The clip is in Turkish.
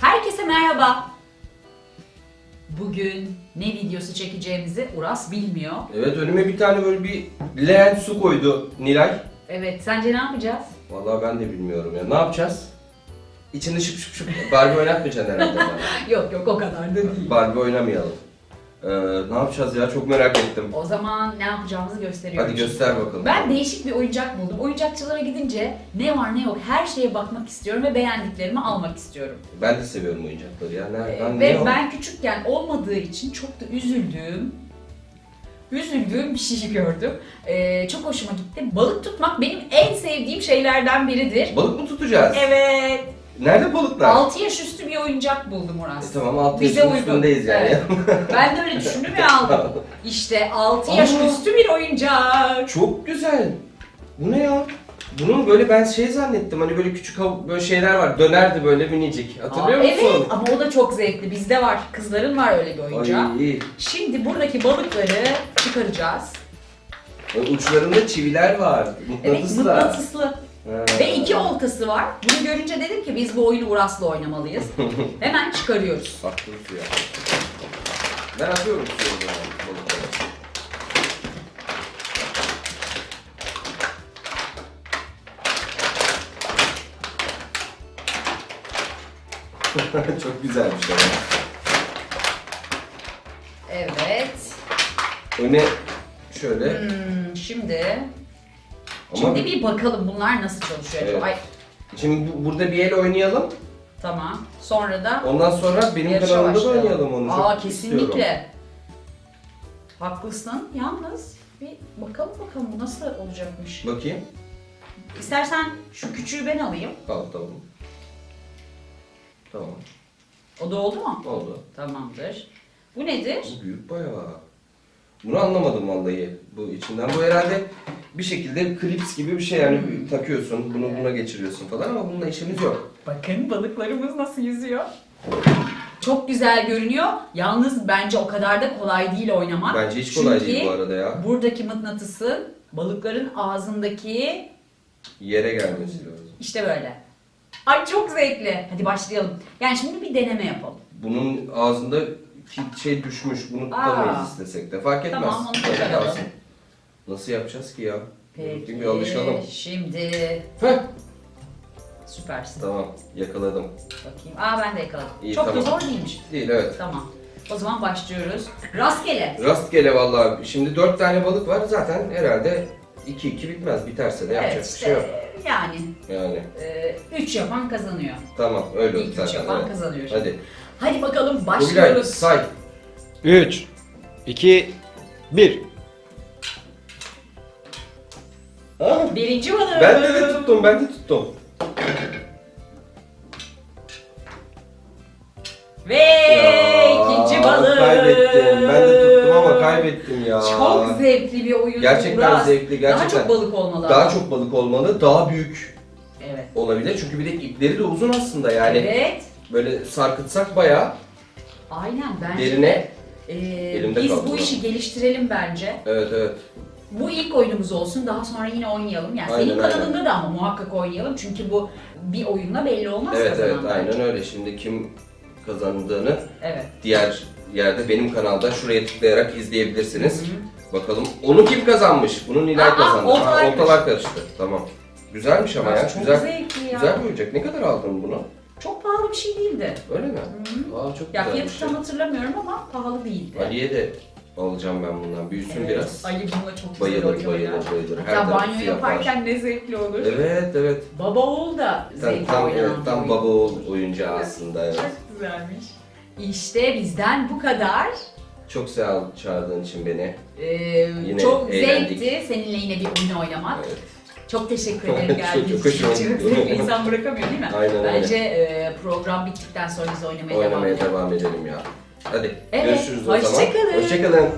Herkese merhaba. Bugün ne videosu çekeceğimizi Uras bilmiyor. Evet önüme bir tane böyle bir leğen su koydu Nilay. Evet, sence ne yapacağız? Vallahi ben de bilmiyorum ya. Ne yapacağız? İçinde şıp şıp şıp Barbie oynatmayacaksın herhalde bana. Yok yok o kadar da değil. Barbie oynamayalım. Ee, ne yapacağız ya? Çok merak ettim. O zaman ne yapacağımızı gösteriyorum. Hadi göster bakalım. Ben değişik bir oyuncak buldum. Oyuncakçılara gidince ne var ne yok her şeye bakmak istiyorum ve beğendiklerimi almak istiyorum. Ben de seviyorum oyuncakları ya. Ee, Nereden ve ne o? ben küçükken olmadığı için çok da üzüldüğüm üzüldüğüm bir şey gördüm. Ee, çok hoşuma gitti. Balık tutmak benim en sevdiğim şeylerden biridir. Balık mı tutacağız? Evet. Nerede balıklar? 6 yaş üstü bir oyuncak buldum Uras. E, tamam 6 Bize yaşın uygun. üstündeyiz yani. Evet. Ben de öyle düşündüm ve aldım. İşte 6 yaş Aa. üstü bir oyuncak. Çok güzel. Bu ne ya? Bunun böyle ben şey zannettim hani böyle küçük hav- böyle şeyler var dönerdi böyle minicik hatırlıyor Aa, musun? Evet ama o da çok zevkli. Bizde var. Kızların var öyle bir oyuncak. Ay iyi. Şimdi buradaki balıkları çıkaracağız. Uçlarında çiviler var. Evet Mıknatıslar. mıknatıslı. Ve iki oltası var. Bunu görünce dedim ki biz bu oyunu Uras'la oynamalıyız. Hemen çıkarıyoruz. Attım suya. Ben atıyorum suya o zaman balıkları. Çok güzelmiş ama. Evet. Öne şöyle Hmm, şimdi ama şimdi bir bakalım bunlar nasıl çalışıyor. Evet. Ay şimdi bu- burada bir el oynayalım. tamam. Sonra da Ondan sonra benim yarışa kanalımda da başlayalım. oynayalım onu. Aa Çok kesinlikle. istiyorum. Haklısın. Yalnız bir bakalım bakalım bu nasıl olacakmış. Bakayım. İstersen şu küçüğü ben alayım. Al tamam. Tamam. O da oldu mu? Oldu. Tamamdır. Bu nedir? Bu büyük bayağı. Bunu anlamadım vallahi bu içinden. Bu herhalde bir şekilde klips gibi bir şey yani takıyorsun, bunu buna geçiriyorsun falan ama bununla işimiz yok. Bakın balıklarımız nasıl yüzüyor. Çok güzel görünüyor. Yalnız bence o kadar da kolay değil oynamak. Bence hiç kolay Çünkü değil bu arada ya. buradaki mıknatısın balıkların ağzındaki Yere gelmesi lazım. işte böyle. Ay çok zevkli. Hadi başlayalım. Yani şimdi bir deneme yapalım. Bunun ağzında şey düşmüş, bunu tutamayız Aa. istesek de. Fark etmez. Tamam, onu Öyle çıkaralım. kalsın. Nasıl yapacağız ki ya? Peki. Bir alışalım. Şimdi Heh, süpersin. tamam yakaladım. Bakayım. Aa ben de yakaladım. İyi, çok da tamam. zor değilmiş. Değil evet. Tamam. O zaman başlıyoruz. Rastgele. Rastgele vallahi. Şimdi dört tane balık var zaten herhalde 2-2 bitmez. Biterse de yapacak Evet bir işte şey yok. yani Yani 3 yapan kazanıyor. tamam öyle oldu İlk üç zaten. yapan evet. kazanıyor. Hadi. Hadi bakalım Kubilay başlıyoruz. say. 3 2 1 Aa, Birinci balık. ben de, de tuttum ben de tuttum. Ve Ya, ikinci balık. Kaybettim. Ben de tuttum ama kaybettim ya. Çok zevkli bir oyun. Gerçekten Uras. zevkli. Gerçekten. Daha çok balık olmalı. Daha çok balık olmalı. Daha büyük Evet. olabilir. Çünkü bir de ipleri de uzun aslında yani. Evet. Böyle sarkıtsak bayağı Aynen bence. derine. Ee, biz kaldı bu. işi geliştirelim bence. Evet evet. Bu ilk oyunumuz olsun. Daha sonra yine oynayalım. Yani Aynen, senin kanalında da ama muhakkak oynayalım. Çünkü bu bir oyunla belli olmaz Evet evet kazanan aynen bence. öyle. Şimdi kim kazandığını Evet. diğer yerde benim kanalda şuraya tıklayarak izleyebilirsiniz. Hı hı. Bakalım onu kim kazanmış? Bunu Nilay Aa, kazandı. ortalar ortalar karıştı. Tamam. Güzelmiş ama ya. Çok Güzel. zevkli ya. Güzel bir oyuncak. Ne kadar aldın bunu? Çok pahalı bir şey değildi. Öyle mi? Hı. Aa çok Ya fiyatı tam hatırlamıyorum ama pahalı değildi. Ali'ye de alacağım ben bundan. Büyüsün Evet, biraz. Ali bununla çok güzel Bayılır, oynuyor bayılır, ya. bayılır. Her banyo yapar. yaparken ne zevkli olur. Evet, evet. Baba oğul da Tam, zevkli tam, tam oyun. baba oğul oyuncağı aslında. Evet. Çok güzelmiş. İşte bizden bu kadar. Çok sağ ol çağırdığın için beni. Ee, Yine çok eğlendik. zevkti seninle yine bir oyun oynamak. Evet. Çok teşekkür ederim geldiğiniz çok için. zevkli insan bırakamıyor değil mi? Aynen öyle. Bence e, program bittikten sonra biz oynamaya, devam Oynamaya edelim. devam edelim ya. Hadi Evet, görüşürüz o zaman. hoşça kalın. Hoşçakalın.